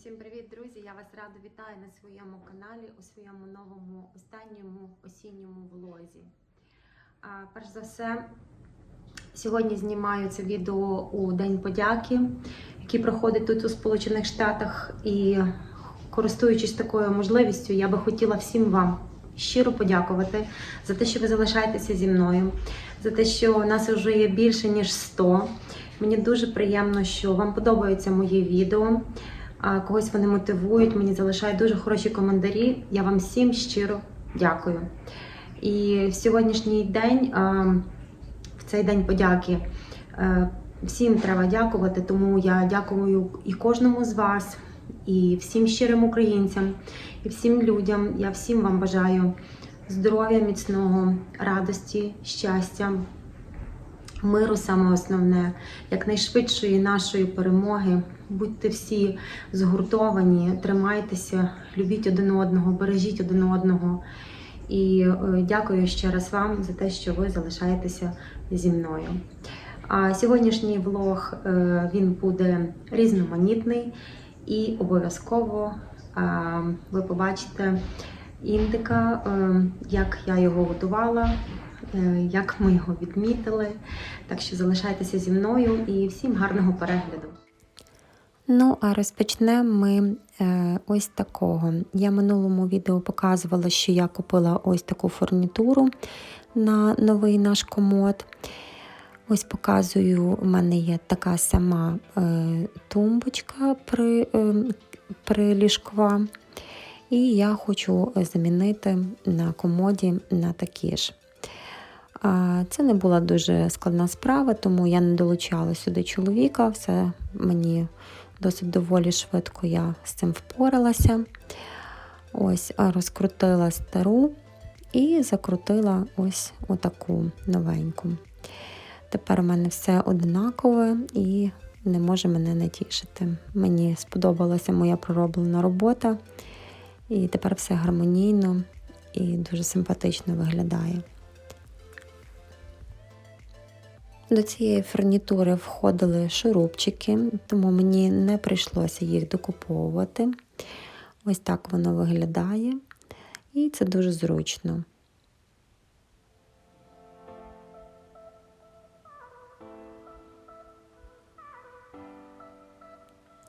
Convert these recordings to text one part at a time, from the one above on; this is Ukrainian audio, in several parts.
Усім привіт, друзі! Я вас радо вітаю на своєму каналі у своєму новому останньому осінньому влозі. А, перш за все, сьогодні знімаю це відео у День подяки, який проходить тут у Сполучених Штатах. І користуючись такою можливістю, я би хотіла всім вам щиро подякувати за те, що ви залишаєтеся зі мною, за те, що у нас вже є більше ніж 100. Мені дуже приємно, що вам подобаються мої відео. Когось вони мотивують, мені залишають дуже хороші коментарі. Я вам всім щиро дякую. І в сьогоднішній день, в цей день подяки, е, всім треба дякувати, тому я дякую і кожному з вас, і всім щирим українцям, і всім людям. Я всім вам бажаю здоров'я, міцного, радості, щастя, миру саме основне, якнайшвидшої нашої перемоги. Будьте всі згуртовані, тримайтеся, любіть один одного, бережіть один одного. І е, дякую ще раз вам за те, що ви залишаєтеся зі мною. А сьогоднішній влог е, він буде різноманітний і обов'язково ви побачите індика, е, як я його готувала, як ми його відмітили. Так що залишайтеся зі мною і всім гарного перегляду. Ну, а розпочнемо ми е, ось такого. Я в минулому відео показувала, що я купила ось таку фурнітуру на новий наш комод. Ось показую, у мене є така сама е, тумбочка при, е, приліжкова. І я хочу замінити на комоді на такі ж. Це не була дуже складна справа, тому я не долучала сюди чоловіка. Все мені досить доволі швидко я з цим впоралася. Ось розкрутила стару і закрутила ось отаку новеньку. Тепер у мене все однакове і не може мене не тішити. Мені сподобалася моя пророблена робота, і тепер все гармонійно і дуже симпатично виглядає. До цієї фурнітури входили шурупчики, тому мені не прийшлося їх докуповувати. Ось так воно виглядає, і це дуже зручно.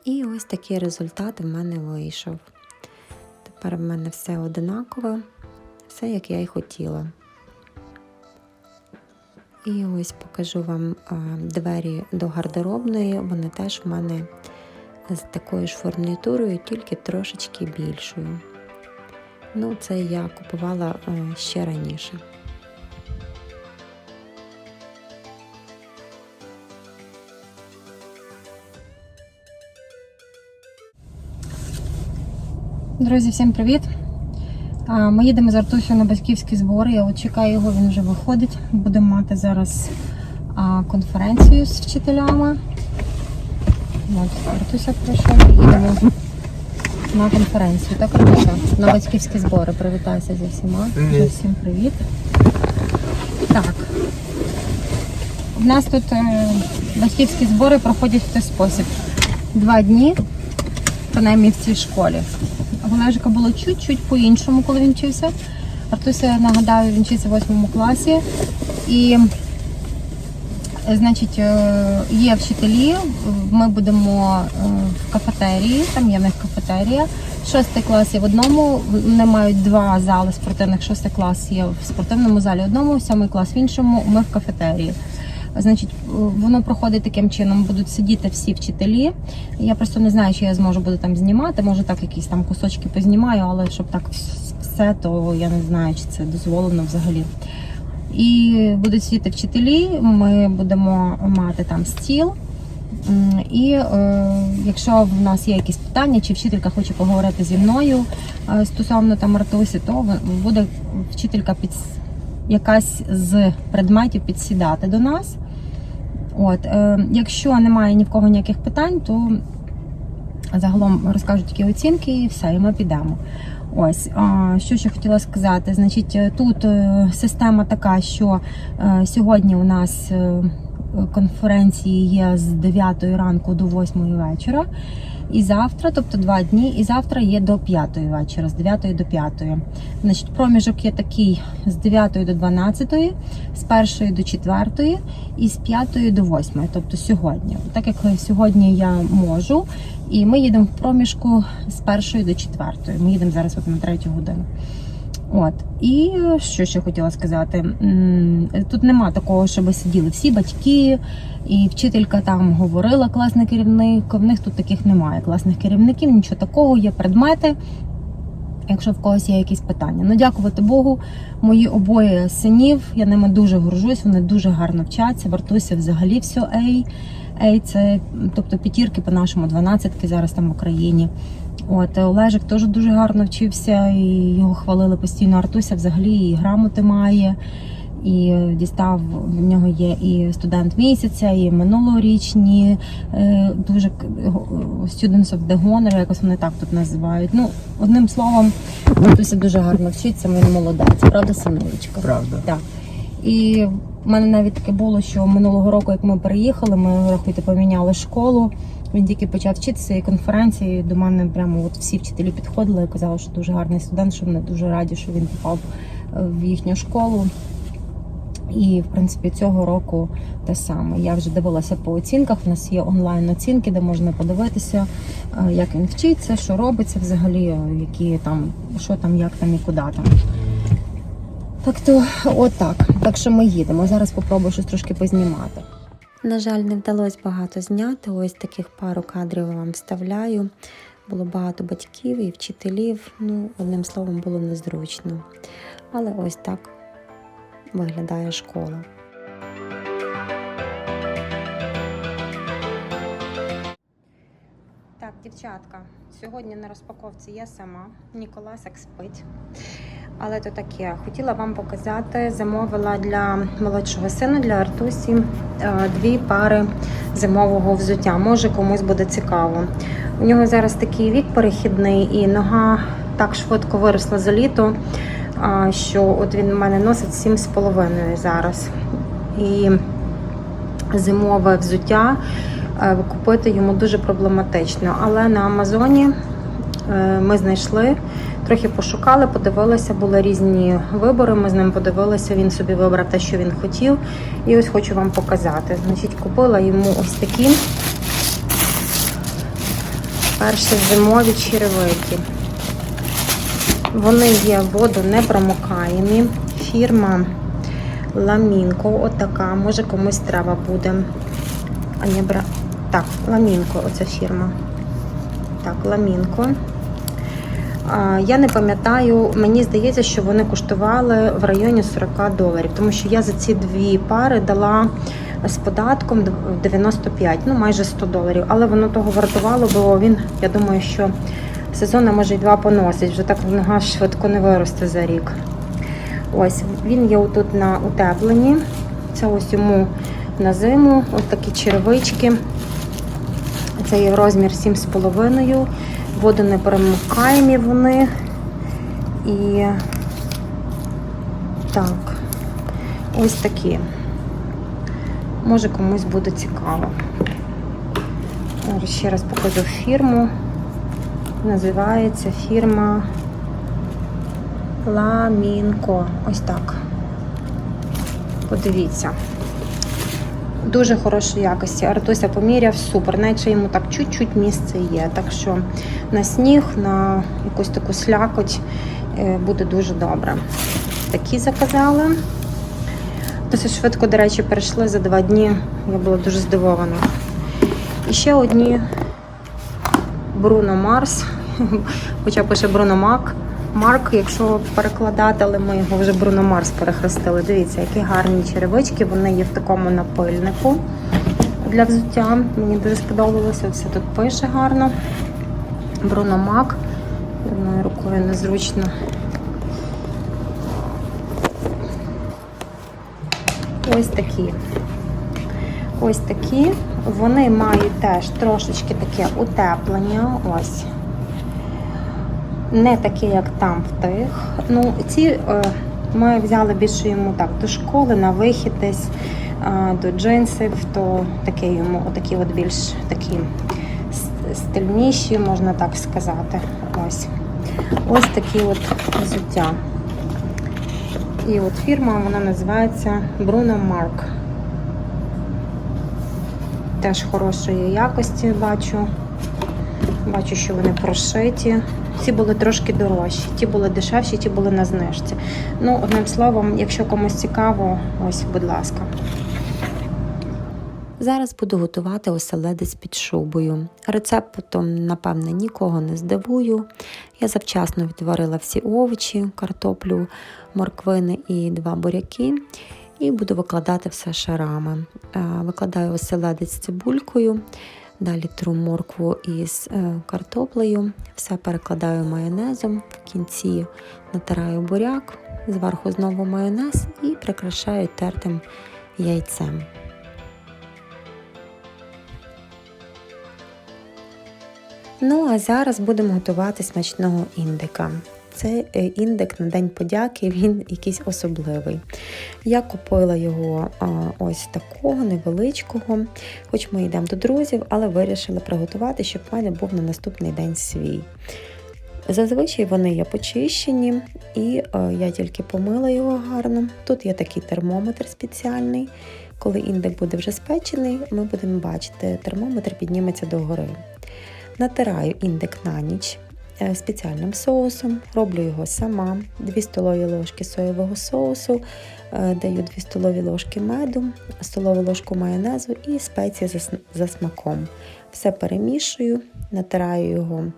І ось такий результат в мене вийшов. Тепер в мене все одинакове, все як я й хотіла. І ось покажу вам двері до гардеробної. Вони теж в мене з такою ж фурнітурою, тільки трошечки більшою. Ну, це я купувала ще раніше. Друзі, всім привіт! Ми їдемо з Артусю на батьківські збори. Я от чекаю його, він вже виходить. Будемо мати зараз конференцію з вчителями. От, Артуся прийшов, їдемо на конференцію. Так, Артуся? На батьківські збори. Привітайся зі всіма. Привіт. Всім привіт. Так. У нас тут е, батьківські збори проходять в той спосіб. Два дні, принаймні в цій школі. В Олежика було чуть-чуть по-іншому, коли він вчився. Артуся, нагадаю, він вчиться в 8 класі. І, е, значить, е, є вчителі, ми будемо е, в кафетерії, там є в них кафетерія. Шостий клас є в одному, вони мають два зали спортивних. Шостий клас є в спортивному залі одному, сьомий клас в іншому, ми в кафетерії. Значить, воно проходить таким чином, будуть сидіти всі вчителі. Я просто не знаю, чи я зможу буду там знімати. Може так якісь там кусочки познімаю, але щоб так все, то я не знаю, чи це дозволено взагалі. І будуть сидіти вчителі, ми будемо мати там стіл. І е, якщо в нас є якісь питання, чи вчителька хоче поговорити зі мною е, стосовно там Артусі, то буде вчителька під якась з предметів підсідати до нас. От, е, якщо немає ні в кого ніяких питань, то загалом розкажуть які оцінки і все, і ми підемо. Ось, що ще хотіла сказати. Значить, е, тут е, система така, що е, сьогодні у нас конференції є з 9 ранку до 8 вечора. І завтра, тобто два дні, і завтра є до 5 вечора, з 9 до 5. Значить, проміжок є такий з 9 до 12, з 1 до 4 і з 5 до 8, тобто сьогодні. Так як сьогодні я можу, і ми їдемо в проміжку з 1 до 4. Ми їдемо зараз от на 3 годину. От і що ще хотіла сказати? Тут нема такого, щоб сиділи всі батьки, і вчителька там говорила класний керівник. В них тут таких немає класних керівників, нічого такого, є предмети. Якщо в когось є якісь питання. Ну, дякувати Богу, мої обоє синів. Я ними дуже горжусь, вони дуже гарно вчаться. Вартуся взагалі все ей. Ей, це тобто п'ятірки по нашому, дванадцятки зараз там в Україні. От Олежик теж дуже гарно вчився, і його хвалили постійно. Артуся взагалі і грамоти має. І дістав в нього є і студент місяця, і минулорічні е, дуже Students of the Honor, якось вони так тут називають. Ну, одним словом, Артуся дуже гарно вчиться, він молодець, правда, синовичка? Правда. Так. І в мене навіть таке було, що минулого року, як ми переїхали, ми рахуйте, поміняли школу. Він тільки почав вчитися і конференції. До мене прямо от всі вчителі підходили і казали, що дуже гарний студент, що вони дуже раді, що він попав е, в їхню школу. І в принципі цього року те саме. Я вже дивилася по оцінках. У нас є онлайн оцінки, де можна подивитися, е, як він вчиться, що робиться взагалі, е, які там, що там, як там і куди там. Так то отак. Так що ми їдемо. Зараз попробую щось трошки познімати. На жаль, не вдалося багато зняти. Ось таких пару кадрів вам вставляю. Було багато батьків і вчителів. Ну, одним словом, було незручно. Але ось так виглядає школа. Так, дівчатка, сьогодні на розпаковці я сама. Ніколасик спить. Але то таке. Хотіла вам показати, замовила для молодшого сина, для Артусі, е, дві пари зимового взуття. Може комусь буде цікаво. У нього зараз такий вік перехідний, і нога так швидко виросла за літо, що от він в мене носить 7,5 зараз. І зимове взуття е, купити йому дуже проблематично. Але на Амазоні е, ми знайшли, трохи пошукали, подивилися, були різні вибори. Ми з ним подивилися, він собі вибрав те, що він хотів. І ось хочу вам показати. Значить, купила йому ось такі перші зимові черевики. Вони є водонепромокаємі. Фірма Ламінко, отака, може комусь треба буде. А не бра... Так, Ламінко, оця фірма. Так, Ламінко. Я не пам'ятаю, мені здається, що вони коштували в районі 40 доларів, тому що я за ці дві пари дала з податком 95, ну майже 100 доларів. Але воно того вартувало, бо він, я думаю, що сезону може й два поносить. Вже так нога швидко не виросте за рік. Ось він є отут на утепленні. Це ось йому на зиму. Ось такі черевички. Це є розмір 7,5. Водонеперемикаємі вони. І так, ось такі. Може комусь буде цікаво. Ще раз покажу фірму. Називається фірма Ламінко. Ось так. Подивіться. Дуже хорошої якості. Артуся поміряв, супер. Навіть йому так чуть-чуть місце є. Так що на сніг, на якусь таку слякоть е, буде дуже добре. Такі заказали. Досить швидко, до речі, перейшли за два дні. Я була дуже здивована. І ще одні Бруно Марс. Хоча пише Бруно Мак. Марк, якщо перекладати, але ми його вже Бруно Марс перехрестили. Дивіться, які гарні черевички. Вони є в такому напильнику для взуття. Мені дуже сподобалося. Все тут пише гарно. Бруно Мак. Одною рукою незручно. Ось такі. Ось такі. Вони мають теж трошечки таке утеплення. Ось. Не таке, як там в тих. Ну, ці е, ми взяли більше йому так до школи, на вихід десь до джинсів, то таке йому отакі от більш такі стильніші, можна так сказати. Ось. Ось такі от взуття. І от фірма вона називається Bruno Mark. Теж хорошої якості бачу. Бачу, що вони прошиті. Ці були трошки дорожчі, ті були дешевші, ті були на знижці. Ну, одним словом, якщо комусь цікаво, ось, будь ласка. Зараз буду готувати оселедець під шубою. Рецептом, напевне, нікого не здивую. Я завчасно відварила всі овочі, картоплю, морквини і два буряки. І буду викладати все шарами. Е, Викладаю оселедець цибулькою, далі тру моркву із е, картоплею, все перекладаю майонезом, в кінці натираю буряк, зверху знову майонез і прикрашаю тертим яйцем. Ну, а зараз будемо готувати смачного індика. Це е, індик на День подяки, він якийсь особливий. Я купила його ось такого невеличкого, хоч ми йдемо до друзів, але вирішила приготувати, щоб в мене був на наступний день свій. Зазвичай вони є почищені, і е, я тільки помила його гарно. Тут є такий термометр спеціальний. Коли індик буде вже спечений, ми будемо бачити, термометр підніметься догори. Натираю індик на ніч спеціальним соусом, роблю його сама, 2 столові ложки соєвого соусу, е, даю 2 столові ложки меду, столову ложку майонезу і спеції за, смаком. Все перемішую, натираю його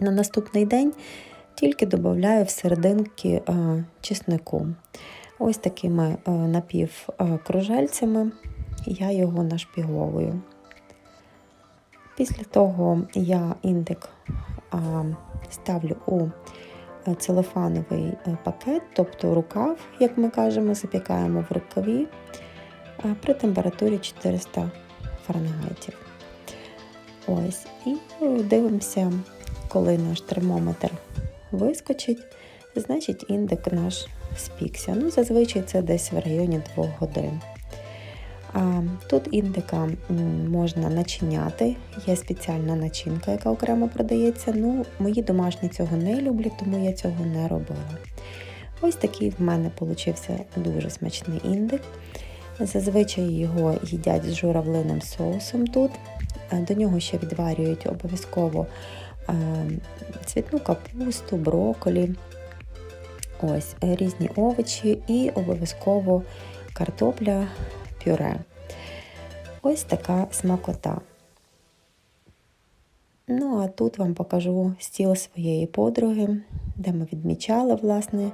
на наступний день, тільки додаю в е, чеснику. Ось такими е, напівкружельцями я його нашпіговую. Після того я індик ставлю у е, целофановий е, пакет, тобто рукав, як ми кажемо, запікаємо в рукаві при температурі 400 Фаренгейтів. Ось, і дивимося, коли наш термометр вискочить, значить індик наш спікся. Ну, зазвичай це десь в районі 2 годин. Тут індика можна начиняти. Є спеціальна начинка, яка окремо продається. Ну, мої домашні цього не люблять, тому я цього не робила. Ось такий в мене получився дуже смачний індик. Зазвичай його їдять з журавлиним соусом тут. Е, До нього ще відварюють обов'язково е, цвітну капусту, броколі, ось е, різні овочі і обов'язково картопля пюре. Ось така смакота. Ну, а тут вам покажу стіл своєї подруги, де ми відмічали, власне.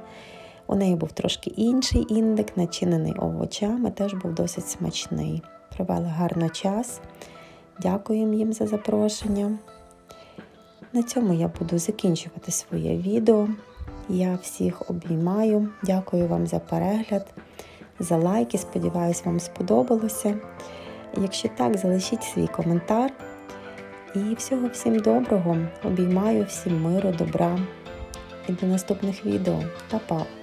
У неї був трошки інший індик, начинений овочами, теж був досить смачний. Провели гарно час. Дякуємо їм за запрошення. На цьому я буду закінчувати своє відео. Я всіх обіймаю. Дякую вам за перегляд за лайки. Сподіваюсь, вам сподобалося. Якщо так, залишіть свій коментар. І всього всім доброго. Обіймаю всім миру, добра. І до наступних відео. Па-па!